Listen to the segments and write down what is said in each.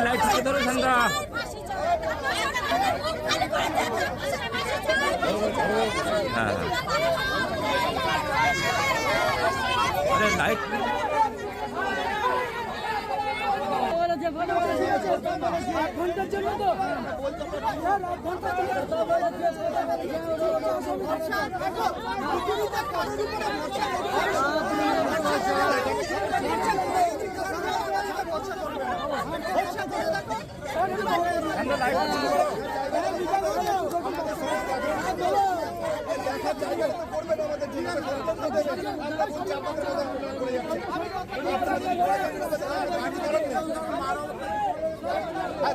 Light ধরো ঠান্ডা হ্যাঁ লাইট হ্যাঁ দেখেছে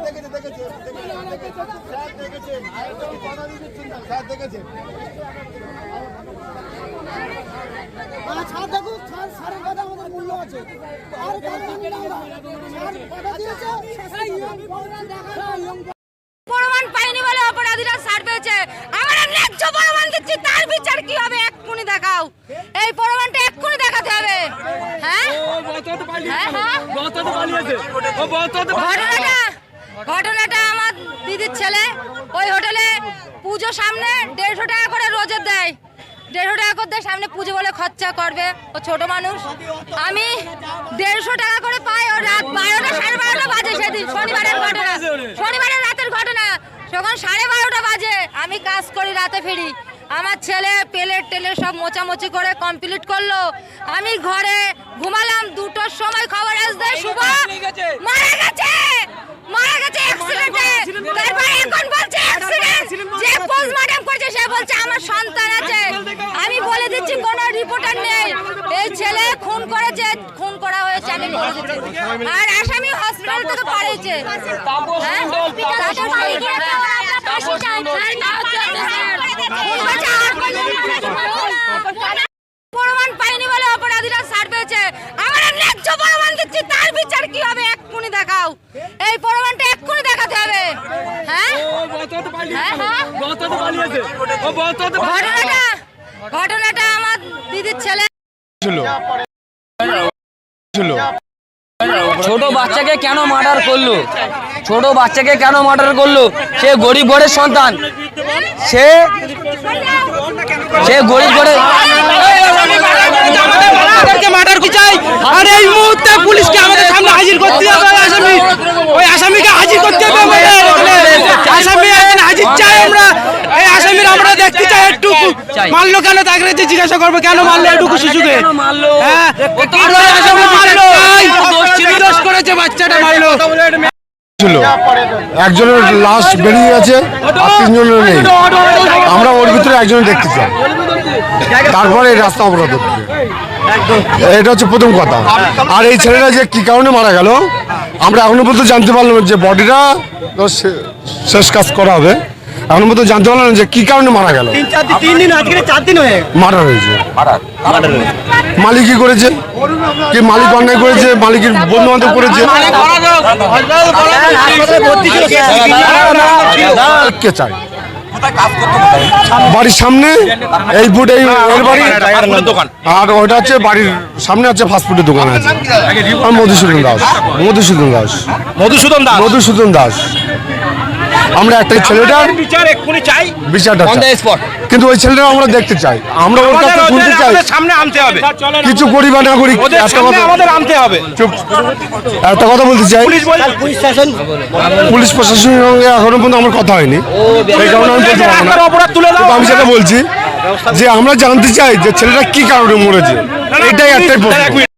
দেখেছে দেখেছে স্যার আমাদের মূল্য আছে। আর কথা দিয়েছে সেই ইয়ং সেই ইয়ং প্রমাণ পাইনি বলে অপরাধীরা ছাড় পেয়েছে আমরা ন্যায্য প্রমাণ দিচ্ছি তার বিচার কি হবে দেখাও এই প্রমাণটা এক্ষুনি দেখাতে হবে। হ্যাঁ? হ্যাঁ হ্যাঁ? ঘটনাটা ঘটনাটা আমার দিদির ছেলে। ওই হোটেলে পুজো সামনে দেড়শো টাকা করে রোজের দেয়। দেড়শো টাকা করে দেয়, সামনে পুজো বলে খরচা করবে ও ছোট মানুষ। আমি দেড়শো টাকা করে পাই ও রাত বারোটা, সাড়ে বারোটা বাজে সেদিন, শনিবারের ঘটনা। শনিবারের রাতের ঘটনা। তখন সাড়ে বারোটা বাজে। আমি কাজ করি, রাতে ফিরি। আমার ছেলে পেলেট টেলে সব মোচামুচি করে কমপ্লিট করল। আমি ঘরে ঘুমালাম দুটোর সময় খবর আসবে শুভ! মারা গেছে! মারা গেছে অ্যাক্সিডেন্টে তারপরে এখন বলছে অ্যাক্সিডেন্ট যে পোস্টমর্টম করছে সে বলছে আমার সন্তান আছে। আমি বলে দিচ্ছি কোনো রিপোর্টার নেই। এই ছেলে খুন করেছে খুন করা হয়েছে আমি বলে দিচ্ছি। আর আসামি হসপিটাল থেকে হ্যাঁ তাকে বাড়ি করে দাও, আমরা ফাঁসি চাই। খুন হয়েছে, আর কোনো- প্রমাণ পাইনি বলে অপরাধীরা ছাড় পেয়েছে। ন্যায্য প্রমাণ দিচ্ছি, তার বিচার কি হবে? এক্ষুনি দেখাও। এই প্রমাণটা এক্ষুনি দেখাতে হবে। হ্যাঁ? হ্যাঁ হ্যাঁ? ঘটনাটা ঘটনাটা আমার দিদির ছিল। ছোট বাচ্চাকে কেন মার্ডার করল? ছোট বাচ্চাকে কেন মার্ডার করল? সে গরিব ঘরের সন্তান। সে সে গরিব আমাদেরকে মার্ডার কি চাই আর এই মুহূর্তে পুলিশকে আমাদের সামনে হাজির করতে হবে আসামি ওই আসামিকে হাজির করতে হবে আমাদের। আসামি এখানে হাজির চাই আমরা। এই আসামির আমরা দেখতে চাই একটু। মারলো কেন? তাকে যে জিজ্ঞাসা করব কেন মারলো এটুকু শিশুকে? মারলো? হ্যাঁ? আসামি মারলো। দোষ করেছে বাচ্চাটা মারলো? ছিল একজনের লাশ বেরিয়ে গেছে আর তিনজনের নেই। আমরা ওর ভিতরে একজন দেখতে চাই। তারপরে এই রাস্তা অবরোধ হচ্ছে। এটা হচ্ছে প্রথম কথা। আর এই ছেলেটা যে কি কারণে মারা গেল, আমরা এখনও পর্যন্ত জানতে পারলাম যে বডিটা শেষ কাজ করা হবে। এখনও পর্যন্ত জানতে পারলাম না যে কি কারণে মারা গেল। তিন দিন আজকে চার দিন হয়ে মারা হয়েছে। মালিক কি করেছে? কি মালিক অন্যায় করেছে? মালিকের বন্ধু বান্ধব করেছে কে চাই বাড়ির সামনে? এই ফুট এই এর বাড়ি? আর ওইটা হচ্ছে বাড়ির সামনে হচ্ছে ফাস্টফুডের দোকান আছে। মধুসূদন দাস। মধুসূদন দাস। মধুসূদন দাস। মধুসূদন দাস। আমরা একটা ছেলেটার বিচার এক্ষুনি চাই। বিচারটা অন দ্য স্পট কিন্তু ওই ছেলেটা আমরা দেখতে চাই। আমরা ওর কাছে শুনতে চাই। সামনে আনতে হবে। কিছু করি বা না করি একটা কথা আমাদের আনতে হবে। চুপ। একটা কথা বলতে চাই। পুলিশ বলছে পুলিশ প্রশাসনের সঙ্গে এখনও পর্যন্ত আমার কথা হয়নি। সেই কারণে আমি বলতে পারব না। অপরাধ তুলে দাও। আমি সেটা বলছি যে আমরা জানতে চাই যে ছেলেটা কি কারণে মরেছে। এটাই একটাই প্রশ্ন।